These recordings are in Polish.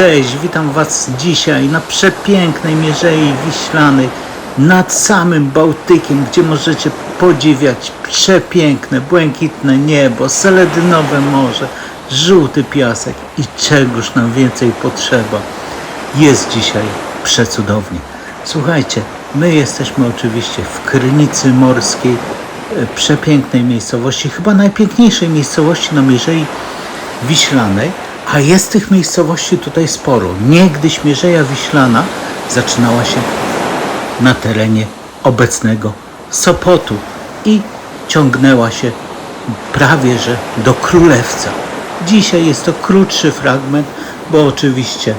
Cześć, witam Was dzisiaj na przepięknej Mierzei Wiślanej nad samym Bałtykiem, gdzie możecie podziwiać przepiękne, błękitne niebo, seledynowe morze, żółty piasek i czegoż nam więcej potrzeba. Jest dzisiaj przecudownie. Słuchajcie, my jesteśmy oczywiście w Krynicy Morskiej, e, przepięknej miejscowości, chyba najpiękniejszej miejscowości na Mierzei Wiślanej, a jest tych miejscowości tutaj sporo. Niegdyś Mierzeja Wiślana zaczynała się na terenie obecnego Sopotu i ciągnęła się prawie że do Królewca. Dzisiaj jest to krótszy fragment, bo oczywiście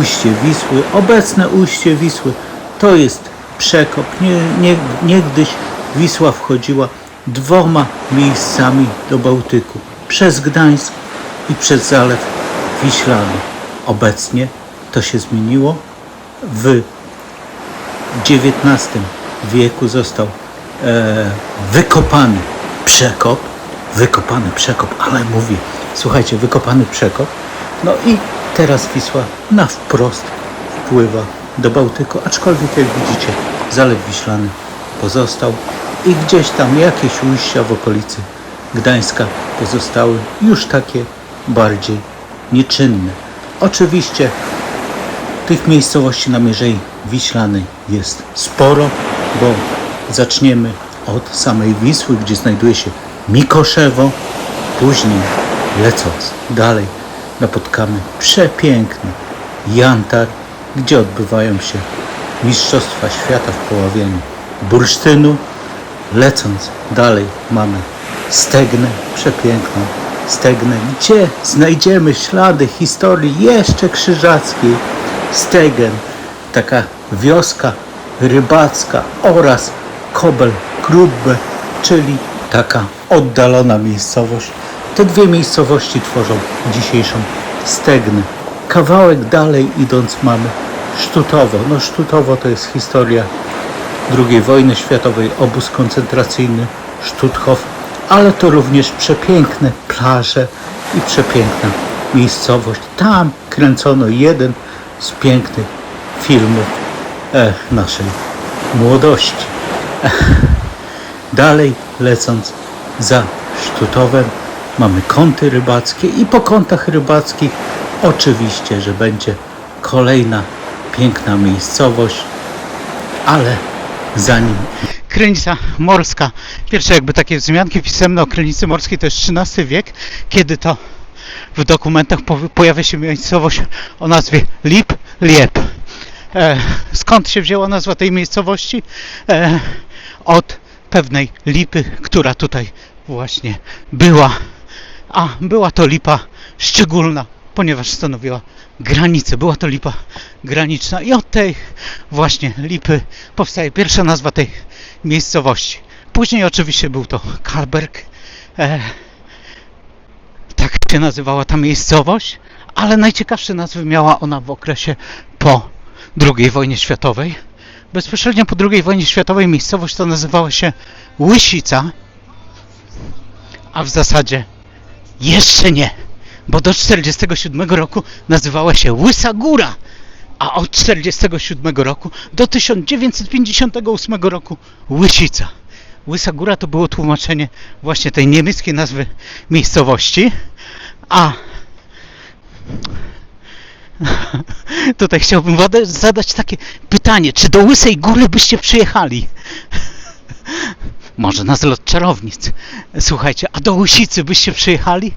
ujście Wisły, obecne ujście Wisły to jest przekop. Nie, nie, niegdyś Wisła wchodziła dwoma miejscami do Bałtyku. Przez Gdańsk i przez Zalew Wiślany. Obecnie to się zmieniło. W XIX wieku został e, wykopany przekop, wykopany przekop, ale mówię, słuchajcie, wykopany przekop. No i teraz Wisła na wprost wpływa do Bałtyku, aczkolwiek jak widzicie, Zalew Wiślany pozostał i gdzieś tam jakieś ujścia w okolicy Gdańska pozostały już takie bardziej nieczynne. Oczywiście tych miejscowości na Mierzei Wiślanej jest sporo, bo zaczniemy od samej Wisły, gdzie znajduje się Mikoszewo, później lecąc dalej napotkamy przepiękny Jantar, gdzie odbywają się Mistrzostwa Świata w poławianiu bursztynu. Lecąc dalej mamy Stegnę, przepiękną Stegnę, gdzie znajdziemy ślady historii jeszcze krzyżackiej. Stegen, taka wioska rybacka oraz Kobel Krubbe, czyli taka oddalona miejscowość. Te dwie miejscowości tworzą dzisiejszą Stegnę. Kawałek dalej idąc mamy Sztutowo. No Sztutowo to jest historia II wojny światowej, obóz koncentracyjny Stutthof, ale to również przepiękne plaże i przepiękna miejscowość. Tam kręcono jeden z pięknych filmów e, naszej młodości. Dalej lecąc za Sztutowem mamy kąty rybackie i po kątach rybackich oczywiście, że będzie kolejna piękna miejscowość, ale zanim Krynica morska. Pierwsze jakby takie wzmianki pisemne o Krynicy morskiej to jest XIII wiek, kiedy to w dokumentach po- pojawia się miejscowość o nazwie Lip Liep. E, skąd się wzięła nazwa tej miejscowości? E, od pewnej lipy, która tutaj właśnie była. A była to lipa szczególna, ponieważ stanowiła granicę. Była to lipa graniczna i od tej właśnie lipy powstaje pierwsza nazwa tej miejscowości. Później oczywiście był to Kalberg. E, tak się nazywała ta miejscowość, ale najciekawsze nazwy miała ona w okresie po II wojnie światowej. Bezpośrednio po II wojnie światowej miejscowość to nazywała się Łysica, a w zasadzie jeszcze nie, bo do 1947 roku nazywała się Łysa Góra, a od 1947 roku do 1958 roku Łysica. Łysa Góra to było tłumaczenie właśnie tej niemieckiej nazwy miejscowości, a tutaj chciałbym zadać takie pytanie, czy do Łysej Góry byście przyjechali? Może na zlot czarownic. Słuchajcie, a do Łysicy byście przyjechali?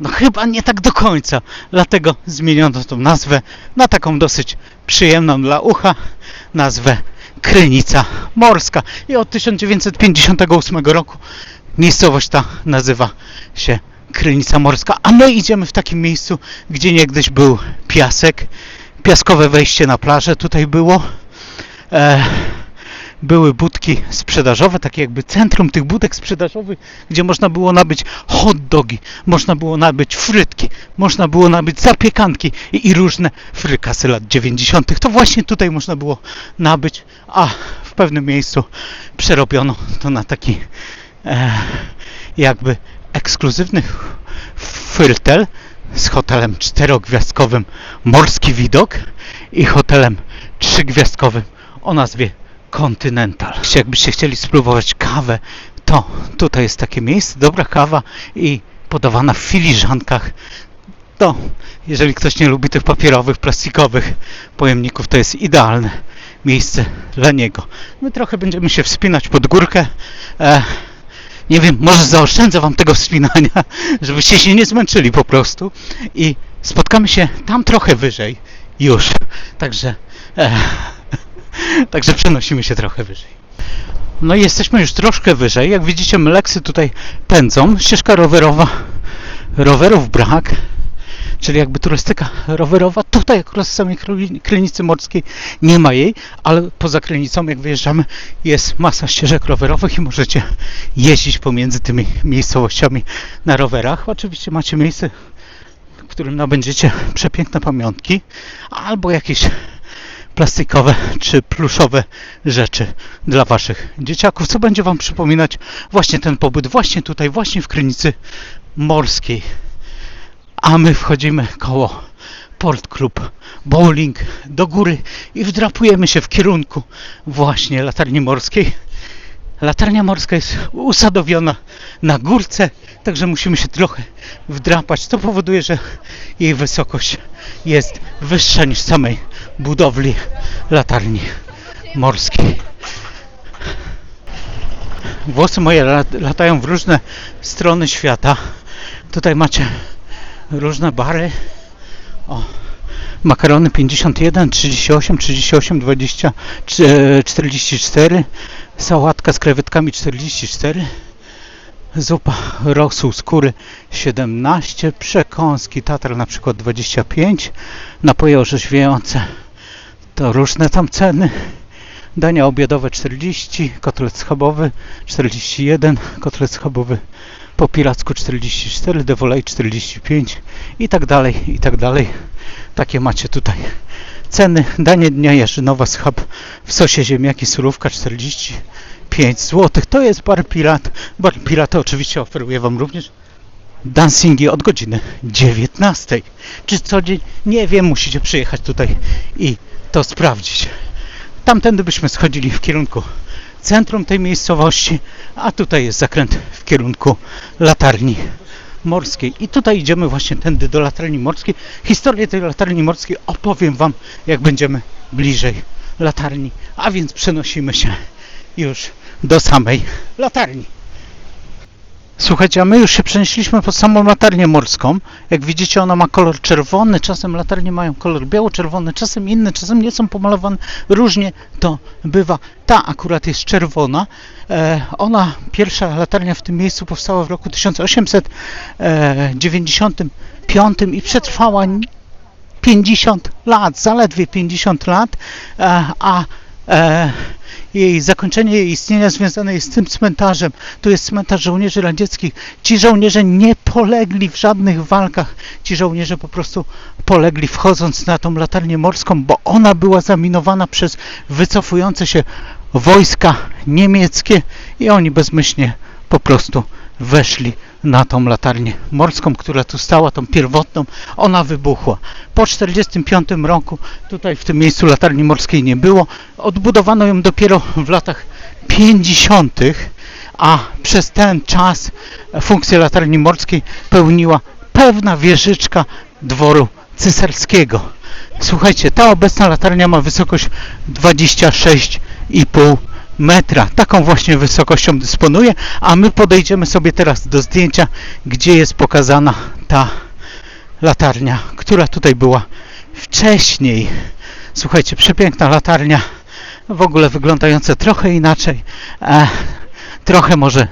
No chyba nie tak do końca. Dlatego zmieniono tą nazwę na taką dosyć przyjemną dla ucha nazwę Krynica Morska. I od 1958 roku miejscowość ta nazywa się Krynica Morska. A my idziemy w takim miejscu, gdzie niegdyś był piasek. Piaskowe wejście na plażę tutaj było. E, były budki sprzedażowe, takie jakby centrum tych budek sprzedażowych, gdzie można było nabyć hot dogi, można było nabyć frytki, można było nabyć zapiekanki i, i różne frykasy lat 90. To właśnie tutaj można było nabyć, a w pewnym miejscu przerobiono to na taki e, jakby ekskluzywny fyrtel, z hotelem czterogwiazdkowym Morski Widok i hotelem trzygwiazdkowym o nazwie Continental. Jakbyście chcieli spróbować kawę, to tutaj jest takie miejsce, dobra kawa i podawana w filiżankach. To, jeżeli ktoś nie lubi tych papierowych, plastikowych pojemników, to jest idealne miejsce dla niego. My trochę będziemy się wspinać pod górkę. E, nie wiem, może zaoszczędzę wam tego wspinania, żebyście się nie zmęczyli po prostu. I spotkamy się tam trochę wyżej już. Także, e, także przenosimy się trochę wyżej. No i jesteśmy już troszkę wyżej. Jak widzicie, mleksy tutaj pędzą. Ścieżka rowerowa, rowerów brak. Czyli jakby turystyka rowerowa. Tutaj akurat w samej Krynicy Morskiej nie ma jej, ale poza Krynicą jak wyjeżdżamy jest masa ścieżek rowerowych i możecie jeździć pomiędzy tymi miejscowościami na rowerach. Oczywiście macie miejsce, w którym nabędziecie przepiękne pamiątki albo jakieś plastikowe czy pluszowe rzeczy dla waszych dzieciaków, co będzie wam przypominać właśnie ten pobyt właśnie tutaj, właśnie w Krynicy Morskiej a my wchodzimy koło Port Club Bowling do góry i wdrapujemy się w kierunku właśnie latarni morskiej. Latarnia morska jest usadowiona na górce, także musimy się trochę wdrapać. To powoduje, że jej wysokość jest wyższa niż samej budowli latarni morskiej. Włosy moje lat- latają w różne strony świata. Tutaj macie różne bary. O, makarony 51, 38, 38, 20, czy- 44, sałatka z krewetkami 44, zupa rosół skóry 17, przekąski tatar na przykład 25, napoje orzeźwiające to różne tam ceny. Dania obiadowe 40, kotlet schabowy 41, kotlet schabowy po piracku 44, de volej 45 i tak dalej, i tak dalej. Takie macie tutaj ceny. Danie dnia jarzynowa schab w sosie ziemniaki surówka 45 zł. To jest bar pirat. Bar pirata oczywiście oferuje Wam również dancingi od godziny 19. Czy co dzień? Nie wiem, musicie przyjechać tutaj i to sprawdzić. Tamtędy byśmy schodzili w kierunku centrum tej miejscowości, a tutaj jest zakręt w kierunku latarni morskiej. I tutaj idziemy właśnie tędy do latarni morskiej. Historię tej latarni morskiej opowiem Wam, jak będziemy bliżej latarni. A więc przenosimy się już do samej latarni. Słuchajcie, a my już się przenieśliśmy pod samą latarnię morską. Jak widzicie, ona ma kolor czerwony, czasem latarnie mają kolor biało-czerwony, czasem inny, czasem nie są pomalowane. Różnie to bywa. Ta akurat jest czerwona. E, ona, pierwsza latarnia w tym miejscu powstała w roku 1895 i przetrwała 50 lat, zaledwie 50 lat, e, a e, jej zakończenie jej istnienia związane jest z tym cmentarzem. Tu jest cmentarz żołnierzy radzieckich. Ci żołnierze nie polegli w żadnych walkach. Ci żołnierze po prostu polegli wchodząc na tą latarnię morską, bo ona była zaminowana przez wycofujące się wojska niemieckie i oni bezmyślnie po prostu weszli na tą latarnię morską, która tu stała, tą pierwotną, ona wybuchła. Po 1945 roku tutaj w tym miejscu latarni morskiej nie było. Odbudowano ją dopiero w latach 50., a przez ten czas funkcję latarni morskiej pełniła pewna wieżyczka dworu cesarskiego. Słuchajcie, ta obecna latarnia ma wysokość 26,5 metra. Taką właśnie wysokością dysponuje, a my podejdziemy sobie teraz do zdjęcia, gdzie jest pokazana ta latarnia, która tutaj była wcześniej. Słuchajcie, przepiękna latarnia, w ogóle wyglądająca trochę inaczej, e, trochę może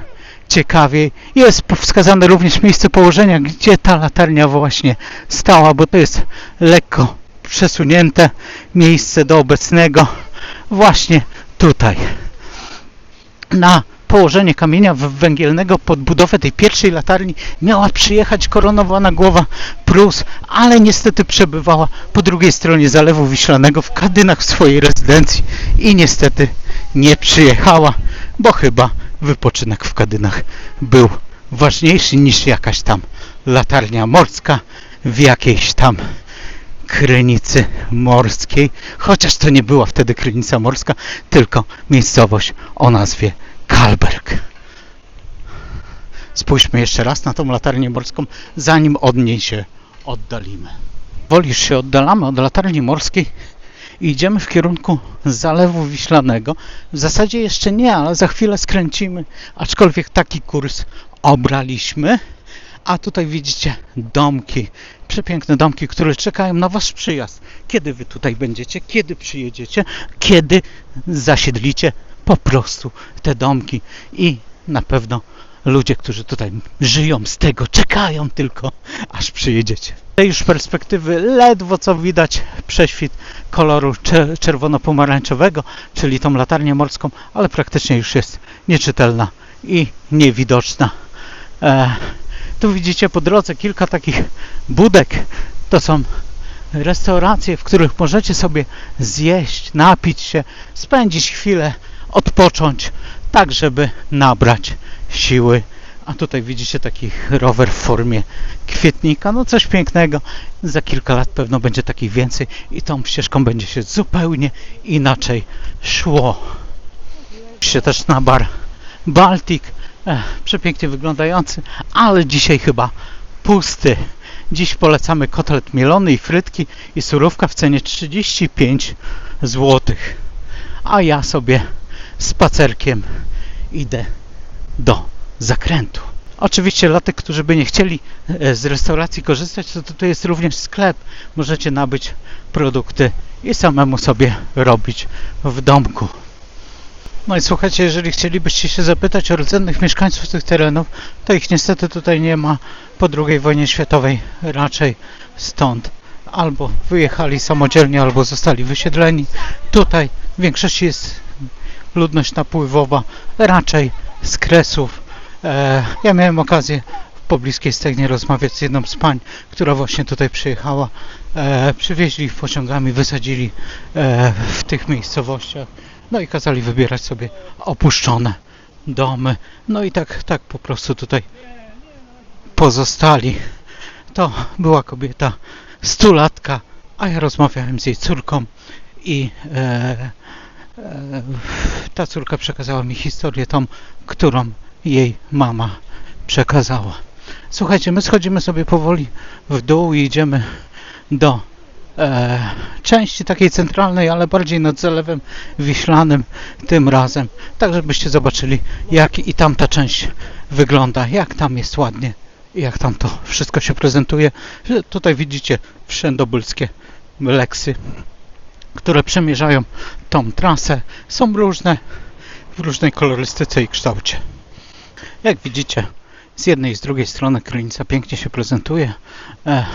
ciekawiej. Jest wskazane również miejsce położenia, gdzie ta latarnia właśnie stała, bo to jest lekko przesunięte miejsce do obecnego właśnie tutaj na położenie kamienia węgielnego pod budowę tej pierwszej latarni miała przyjechać koronowana głowa Prus, ale niestety przebywała po drugiej stronie Zalewu Wiślanego w Kadynach w swojej rezydencji i niestety nie przyjechała, bo chyba wypoczynek w Kadynach był ważniejszy niż jakaś tam latarnia morska, w jakiejś tam Krynicy Morskiej, chociaż to nie była wtedy Krynica Morska, tylko miejscowość o nazwie Kalberg. Spójrzmy jeszcze raz na tą latarnię morską, zanim od niej się oddalimy. Wolisz się oddalamy od latarni morskiej i idziemy w kierunku Zalewu Wiślanego. W zasadzie jeszcze nie, ale za chwilę skręcimy, aczkolwiek taki kurs obraliśmy. A tutaj widzicie domki, przepiękne domki, które czekają na Wasz przyjazd. Kiedy Wy tutaj będziecie, kiedy przyjedziecie, kiedy zasiedlicie po prostu te domki i na pewno ludzie, którzy tutaj żyją z tego, czekają tylko, aż przyjedziecie. Z tej już perspektywy ledwo co widać prześwit koloru cze- czerwono-pomarańczowego, czyli tą latarnię morską, ale praktycznie już jest nieczytelna i niewidoczna. E, tu widzicie po drodze kilka takich budek. To są restauracje, w których możecie sobie zjeść, napić się, spędzić chwilę, odpocząć, tak żeby nabrać siły. A tutaj widzicie taki rower w formie kwietnika, no coś pięknego. Za kilka lat pewno będzie takich więcej i tą ścieżką będzie się zupełnie inaczej szło. Się też na bar Baltic, Ech, przepięknie wyglądający, ale dzisiaj chyba pusty. Dziś polecamy kotlet mielony i frytki i surówka w cenie 35 zł. A ja sobie spacerkiem idę do zakrętu. Oczywiście dla tych, którzy by nie chcieli e, z restauracji korzystać, to tutaj jest również sklep. Możecie nabyć produkty i samemu sobie robić w domku. No i słuchajcie, jeżeli chcielibyście się zapytać o rdzennych mieszkańców tych terenów, to ich niestety tutaj nie ma. Po II wojnie światowej raczej stąd albo wyjechali samodzielnie, albo zostali wysiedleni. Tutaj w większości jest ludność napływowa, raczej z Kresów. E, ja miałem okazję w pobliskiej Stegnie rozmawiać z jedną z pań, która właśnie tutaj przyjechała. E, przywieźli ich pociągami, wysadzili e, w tych miejscowościach. No i kazali wybierać sobie opuszczone domy. No i tak, tak po prostu tutaj pozostali. To była kobieta stulatka, a ja rozmawiałem z jej córką i e, ta córka przekazała mi historię tą, którą jej mama przekazała. Słuchajcie, my schodzimy sobie powoli w dół i idziemy do e, części takiej centralnej, ale bardziej nad Zalewem Wiślanym tym razem, tak żebyście zobaczyli jak i tamta część wygląda, jak tam jest ładnie jak tam to wszystko się prezentuje. Tutaj widzicie wszędobylskie leksy, które przemierzają tą trasę. Są różne, w różnej kolorystyce i kształcie. Jak widzicie, z jednej i z drugiej strony Krynica pięknie się prezentuje. E,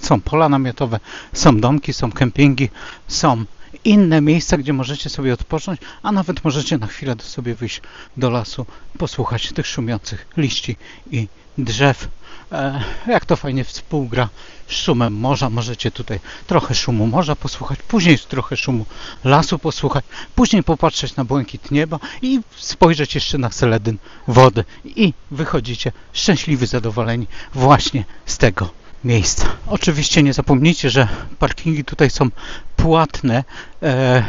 są pola namiotowe, są domki, są kempingi, są inne miejsca, gdzie możecie sobie odpocząć, a nawet możecie na chwilę sobie wyjść do lasu, posłuchać tych szumiących liści i drzew. E, jak to fajnie współgra z szumem morza. Możecie tutaj trochę szumu morza posłuchać, później trochę szumu lasu posłuchać, później popatrzeć na błękit nieba i spojrzeć jeszcze na seledyn wody. I wychodzicie szczęśliwi, zadowoleni właśnie z tego miejsca. Oczywiście nie zapomnijcie, że parkingi tutaj są płatne. E,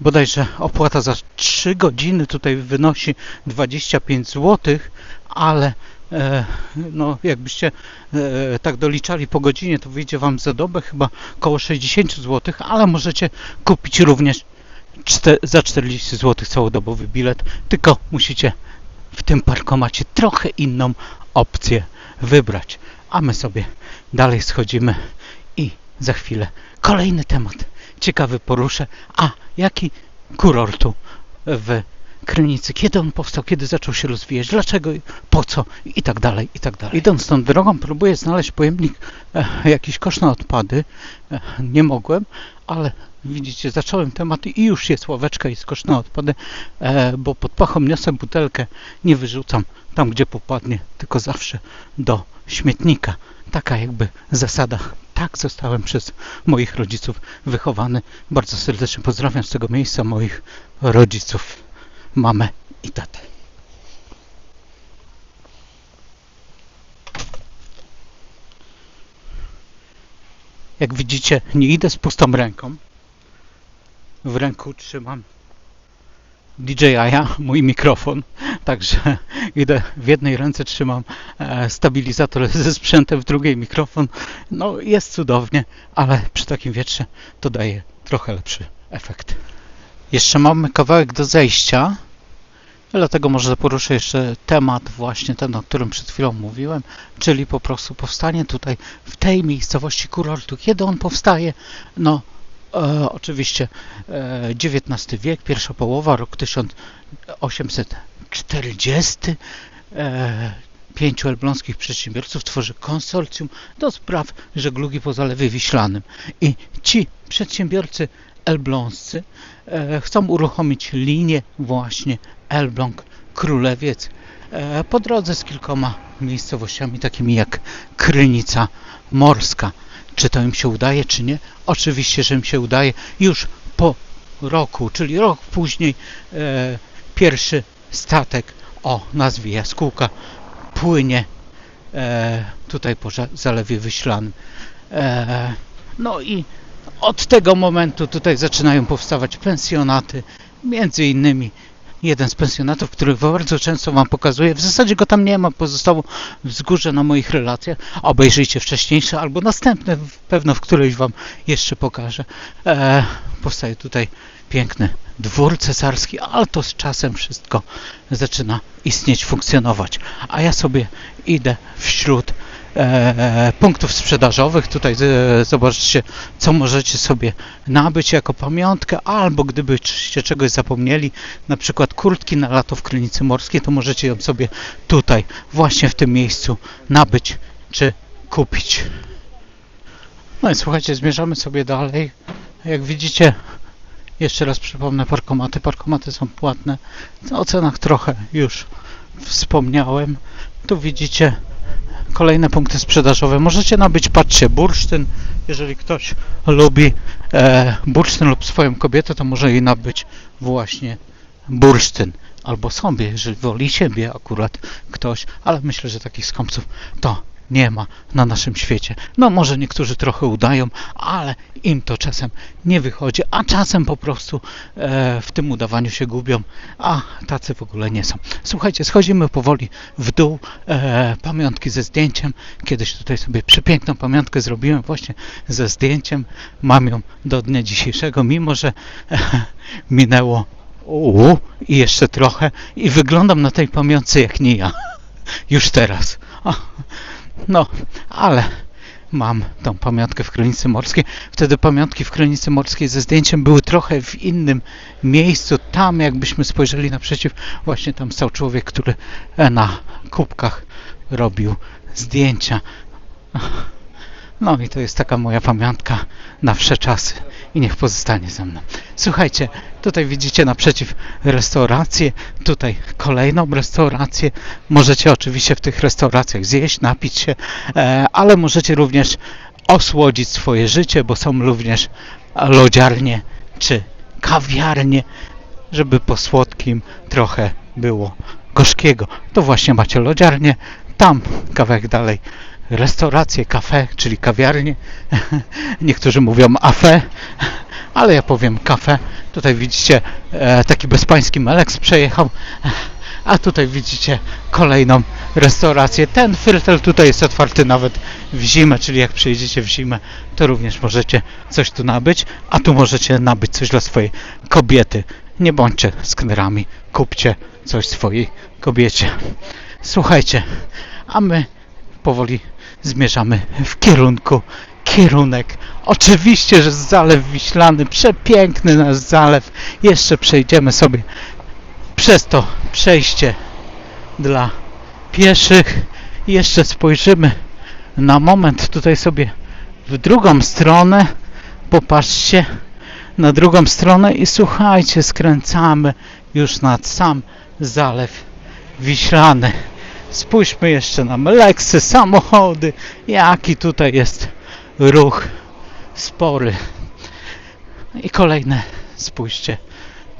bodajże opłata za 3 godziny tutaj wynosi 25 zł, ale e, no, jakbyście e, tak doliczali po godzinie, to wyjdzie Wam za dobę chyba około 60 zł, ale możecie kupić również za 40 zł całodobowy bilet, tylko musicie w tym parkomacie trochę inną opcję wybrać. A my sobie dalej schodzimy i za chwilę kolejny temat ciekawy poruszę. A jaki kurortu w Krynicy? Kiedy on powstał? Kiedy zaczął się rozwijać? Dlaczego? Po co? I tak dalej, i tak dalej. Idąc tą drogą próbuję znaleźć pojemnik, e, jakiś kosz na odpady. E, nie mogłem, ale widzicie, zacząłem temat i już jest ławeczka i skosz na odpady, e, bo pod pachą niosę butelkę, nie wyrzucam tam, gdzie popadnie, tylko zawsze do śmietnika. Taka jakby zasada. Tak zostałem przez moich rodziców wychowany. Bardzo serdecznie pozdrawiam z tego miejsca moich rodziców, mamę i tatę. Jak widzicie, nie idę z pustą ręką. W ręku trzymam DJI, mój mikrofon. Także idę w jednej ręce trzymam e, stabilizator ze sprzętem, w drugiej mikrofon. No jest cudownie, ale przy takim wietrze to daje trochę lepszy efekt. Jeszcze mamy kawałek do zejścia. Dlatego może poruszę jeszcze temat właśnie ten, o którym przed chwilą mówiłem, czyli po prostu powstanie tutaj w tej miejscowości kurortu. Kiedy on powstaje? No e, oczywiście e, XIX wiek, pierwsza połowa, rok 1840. E, pięciu elbląskich przedsiębiorców tworzy konsorcjum do spraw żeglugi po Zalewie Wiślanym. I ci przedsiębiorcy elbląscy e, chcą uruchomić linię właśnie Elbląg Królewiec e, po drodze z kilkoma miejscowościami takimi jak Krynica Morska. Czy to im się udaje, czy nie? Oczywiście, że im się udaje. Już po roku, czyli rok później, e, pierwszy statek o nazwie Jaskółka płynie e, tutaj po Zalewie Wyślanym. E, no i od tego momentu tutaj zaczynają powstawać pensjonaty, między innymi jeden z pensjonatów, który bardzo często Wam pokazuję, w zasadzie go tam nie ma, pozostało wzgórze na moich relacjach, obejrzyjcie wcześniejsze albo następne, pewno w którejś Wam jeszcze pokażę. E, powstaje tutaj piękny dwór cesarski, ale to z czasem wszystko zaczyna istnieć, funkcjonować. A ja sobie idę wśród punktów sprzedażowych. Tutaj e, zobaczcie, co możecie sobie nabyć jako pamiątkę, albo gdybyście czegoś zapomnieli, na przykład kurtki na lato w Krynicy Morskiej, to możecie ją sobie tutaj, właśnie w tym miejscu nabyć czy kupić. No i słuchajcie, zmierzamy sobie dalej. Jak widzicie, jeszcze raz przypomnę parkomaty. Parkomaty są płatne. O cenach trochę już wspomniałem. Tu widzicie kolejne punkty sprzedażowe. Możecie nabyć, patrzcie, bursztyn. Jeżeli ktoś lubi e, bursztyn lub swoją kobietę, to może jej nabyć właśnie bursztyn. Albo sobie, jeżeli woli siebie akurat ktoś, ale myślę, że takich skąpców to nie ma na naszym świecie. No może niektórzy trochę udają, ale im to czasem nie wychodzi, a czasem po prostu e, w tym udawaniu się gubią, a tacy w ogóle nie są. Słuchajcie, schodzimy powoli w dół, e, pamiątki ze zdjęciem. Kiedyś tutaj sobie przepiękną pamiątkę zrobiłem właśnie ze zdjęciem. Mam ją do dnia dzisiejszego, mimo że e, minęło uu, i jeszcze trochę i wyglądam na tej pamiątce jak nie ja. Już teraz. O, no, ale mam tą pamiątkę w Krynicy Morskiej. Wtedy pamiątki w Krynicy Morskiej ze zdjęciem były trochę w innym miejscu. Tam, jakbyśmy spojrzeli naprzeciw, właśnie tam stał człowiek, który e, na kubkach robił zdjęcia. No i to jest taka moja pamiątka na wsze czasy i niech pozostanie ze mną. Słuchajcie, tutaj widzicie naprzeciw restaurację, tutaj kolejną restaurację. Możecie oczywiście w tych restauracjach zjeść, napić się, e, ale możecie również osłodzić swoje życie, bo są również lodziarnie czy kawiarnie, żeby po słodkim trochę było gorzkiego. To właśnie macie lodziarnię, tam kawałek dalej restauracje, kafe, czyli kawiarnie. Niektórzy mówią afe, ale ja powiem kafe. Tutaj widzicie e, taki bezpański Melex przejechał, a tutaj widzicie kolejną restaurację. Ten frytel tutaj jest otwarty nawet w zimę, czyli jak przyjedziecie w zimę, to również możecie coś tu nabyć, a tu możecie nabyć coś dla swojej kobiety. Nie bądźcie sknerami, kupcie coś swojej kobiecie. Słuchajcie, a my powoli zmierzamy w kierunku kierunek. Oczywiście, że Zalew Wiślany, przepiękny nasz zalew. Jeszcze przejdziemy sobie przez to przejście dla pieszych. Jeszcze spojrzymy na moment tutaj sobie w drugą stronę. Popatrzcie na drugą stronę i słuchajcie, skręcamy już nad sam Zalew Wiślany. Spójrzmy jeszcze na Meleksy, samochody, jaki tutaj jest ruch spory. I kolejne, spójrzcie,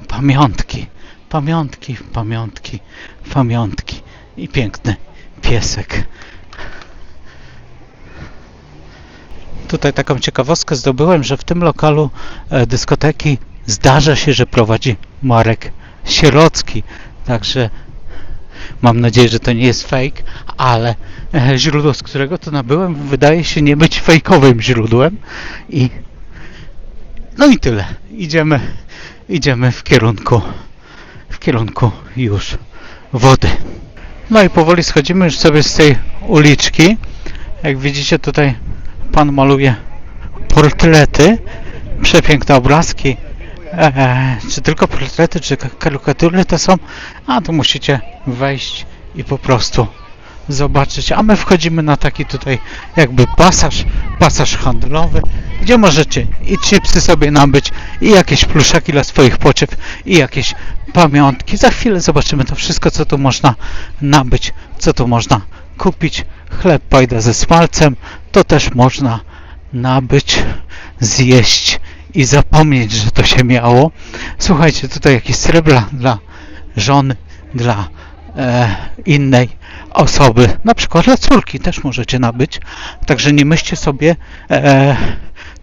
pamiątki, pamiątki, pamiątki, pamiątki i piękny piesek. tutaj taką ciekawostkę zdobyłem, że w tym lokalu e, dyskoteki zdarza się, że prowadzi Marek Sierocki. Także mam nadzieję, że to nie jest fake, ale źródło, z którego to nabyłem, wydaje się nie być fejkowym źródłem. I no i tyle. Idziemy, idziemy w kierunku, w kierunku już wody. No i powoli schodzimy już sobie z tej uliczki. Jak widzicie tutaj pan maluje portrety, przepiękne obrazki. Eee, czy tylko portrety, czy karykatury to są? A to musicie wejść i po prostu zobaczyć. A my wchodzimy na taki tutaj jakby pasaż, pasaż handlowy, gdzie możecie i chipsy sobie nabyć, i jakieś pluszaki dla swoich poczew, i jakieś pamiątki. Za chwilę zobaczymy to wszystko, co tu można nabyć, co tu można kupić. Chleb pajda ze smalcem, to też można nabyć, zjeść i zapomnieć, że to się miało. Słuchajcie, tutaj jakieś srebra dla żony, dla e, innej osoby, na przykład dla córki też możecie nabyć. Także nie myślcie sobie e,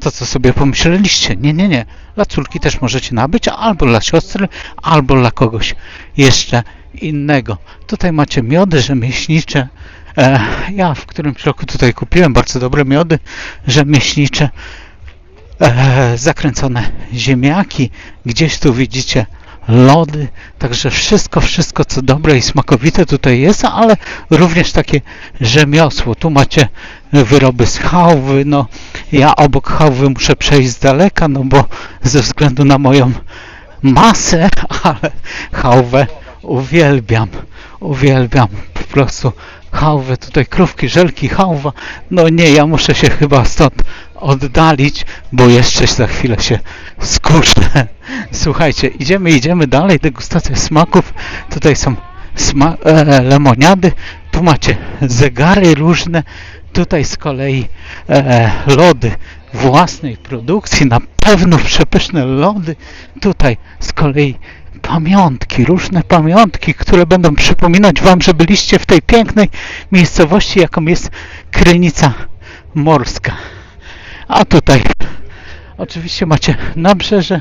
to, co sobie pomyśleliście. Nie, nie, nie. Dla córki też możecie nabyć, albo dla siostry, albo dla kogoś jeszcze innego. Tutaj macie miody rzemieślnicze. E, ja w którymś roku tutaj kupiłem bardzo dobre miody rzemieślnicze. E, zakręcone ziemniaki. Gdzieś tu widzicie lody, także wszystko, wszystko co dobre i smakowite tutaj jest, ale również takie rzemiosło. Tu macie wyroby z chałwy, no ja obok chałwy muszę przejść z daleka, no bo ze względu na moją masę, ale chałwę uwielbiam, uwielbiam po prostu chałwę, tutaj krówki, żelki, chałwa, no nie, ja muszę się chyba stąd oddalić, bo jeszcze za chwilę się skuszę. Słuchajcie, idziemy, idziemy dalej, degustacja smaków, tutaj są sma- e, lemoniady, tu macie zegary różne, tutaj z kolei e, lody własnej produkcji, na pewno przepyszne lody, tutaj z kolei pamiątki, różne pamiątki, które będą przypominać Wam, że byliście w tej pięknej miejscowości, jaką jest Krynica Morska. A tutaj oczywiście macie nabrzeże,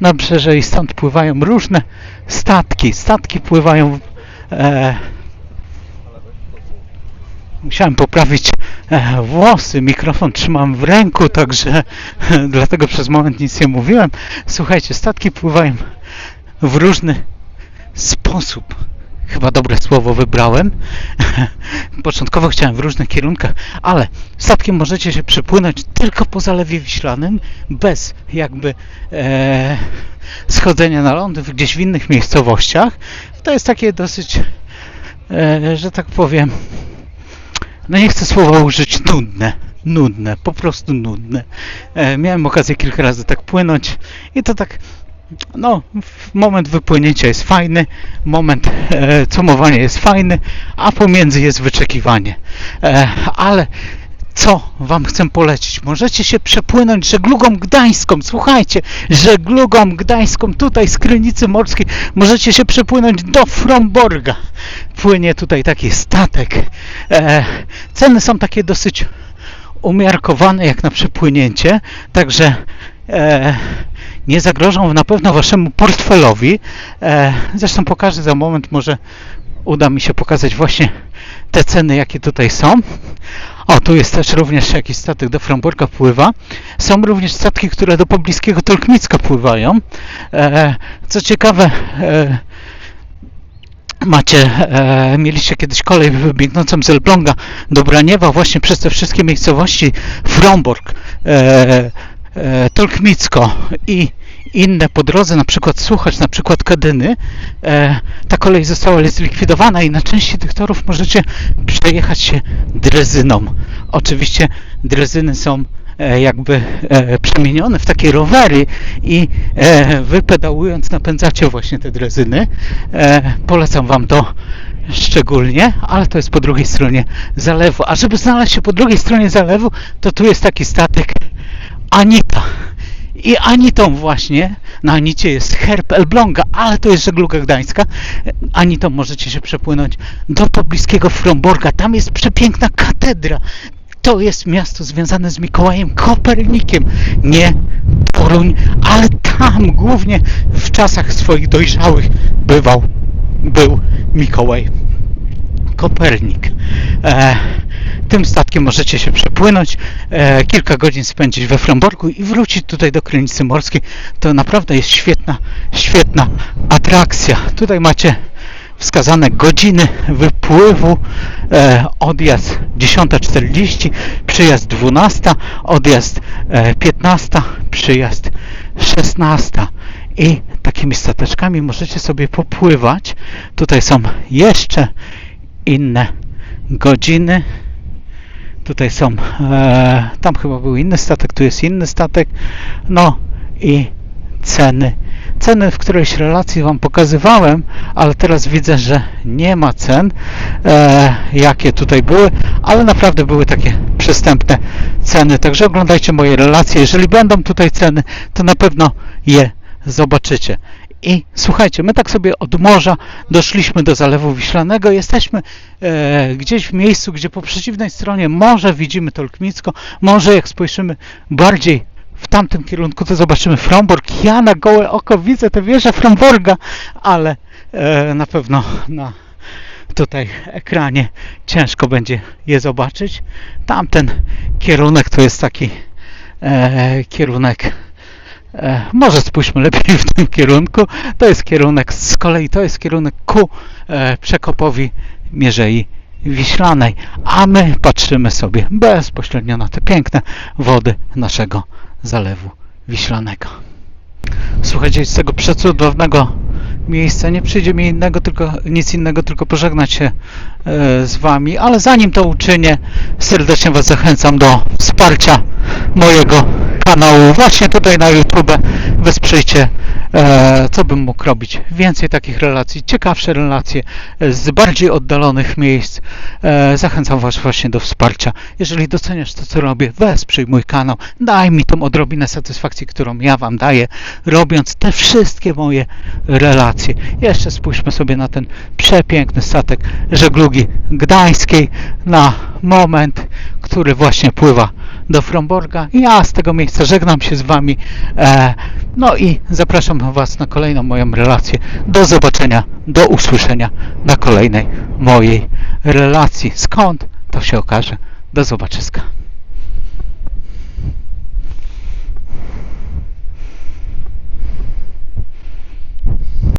nabrzeże i stąd pływają różne statki. Statki pływają e, Musiałem poprawić e, włosy, mikrofon trzymam w ręku, także dlatego przez moment nic nie mówiłem. Słuchajcie, statki pływają w różny sposób. Chyba dobre słowo wybrałem. Początkowo chciałem w różnych kierunkach, ale statkiem możecie się przepłynąć tylko po Zalewie Wiślanym, bez jakby e, schodzenia na ląd gdzieś w innych miejscowościach. To jest takie dosyć, e, że tak powiem, no nie chcę słowa użyć nudne, nudne, po prostu nudne. E, miałem okazję kilka razy tak płynąć i to tak, no, moment wypłynięcia jest fajny, moment e, cumowania jest fajny, a pomiędzy jest wyczekiwanie. E, ale co Wam chcę polecić? Możecie się przepłynąć żeglugą gdańską. Słuchajcie, żeglugą gdańską tutaj z Krynicy Morskiej możecie się przepłynąć do Fromborga. Płynie tutaj taki statek. E, ceny są takie dosyć umiarkowane jak na przepłynięcie, także e, nie zagrożą na pewno Waszemu portfelowi. E, zresztą pokażę za moment, może uda mi się pokazać właśnie te ceny, jakie tutaj są. O, tu jest też również jakiś statek do Fromborka pływa. Są również statki, które do pobliskiego Tolkmicka pływają. E, co ciekawe, e, macie, e, mieliście kiedyś kolej biegnącą z Elbląga do Braniewa właśnie przez te wszystkie miejscowości Frombork, e, e, Tolkmicko i inne po drodze, na przykład Słuchacz, na przykład Kadyny, e, ta kolej została zlikwidowana i na części tych torów możecie przejechać się drezyną. Oczywiście drezyny są e, jakby e, przemienione w takie rowery i wy pedałując napędzacie właśnie te drezyny. Polecam Wam to szczególnie, ale to jest po drugiej stronie zalewu. A żeby znaleźć się po drugiej stronie zalewu, to tu jest taki statek Anita. I Anitą właśnie, na Anicie jest herb Elbląga, ale to jest żegluga gdańska. Anitą możecie się przepłynąć do pobliskiego Fromborga. Tam jest przepiękna katedra. to jest miasto związane z Mikołajem Kopernikiem, nie Toruń, ale tam głównie w czasach swoich dojrzałych bywał, był Mikołaj Kopernik. E, tym statkiem możecie się przepłynąć, e, kilka godzin spędzić we Fromborku i wrócić tutaj do Krynicy Morskiej. To naprawdę jest świetna, świetna atrakcja. Tutaj macie wskazane godziny wypływu. E, odjazd 10.40, przyjazd 12, odjazd e, 15, przyjazd 16. I takimi stateczkami możecie sobie popływać. Tutaj są jeszcze inne godziny. Tutaj są, e, tam chyba był inny statek, tu jest inny statek. No i ceny. Ceny w którejś relacji Wam pokazywałem, ale teraz widzę, że nie ma cen, e, jakie tutaj były, ale naprawdę były takie przystępne ceny. Także oglądajcie moje relacje. Jeżeli będą tutaj ceny, to na pewno je zobaczycie. I słuchajcie, my tak sobie od morza doszliśmy do Zalewu Wiślanego. Jesteśmy e, gdzieś w miejscu, gdzie po przeciwnej stronie morza widzimy Tolkmicko. Może jak spojrzymy bardziej w tamtym kierunku, to zobaczymy Fromborg. Ja na gołe oko widzę tę wieżę Fromborga, ale e, na pewno na tutaj ekranie ciężko będzie je zobaczyć. Tamten kierunek to jest taki e, kierunek może spójrzmy lepiej w tym kierunku. To jest kierunek, z kolei to jest kierunek ku e, przekopowi Mierzei Wiślanej, a my patrzymy sobie bezpośrednio na te piękne wody naszego Zalewu Wiślanego. Słuchajcie, z tego przecudownego miejsca nie przyjdzie mi innego, tylko, nic innego, tylko pożegnać się e, z Wami, ale zanim to uczynię, serdecznie Was zachęcam do wsparcia mojego kanału właśnie tutaj na YouTube. Wesprzyjcie, e, co bym mógł robić. Więcej takich relacji, ciekawsze relacje z bardziej oddalonych miejsc. E, zachęcam Was właśnie do wsparcia. Jeżeli doceniasz to, co robię, wesprzyj mój kanał. Daj mi tą odrobinę satysfakcji, którą ja Wam daję, robiąc te wszystkie moje relacje. Jeszcze spójrzmy sobie na ten przepiękny statek żeglugi gdańskiej na moment, który właśnie pływa do Fromborga. Ja z tego miejsca żegnam się z Wami. E, no i zapraszam Was na kolejną moją relację. Do zobaczenia, do usłyszenia na kolejnej mojej relacji. Skąd? To się okaże. Do zobaczyska.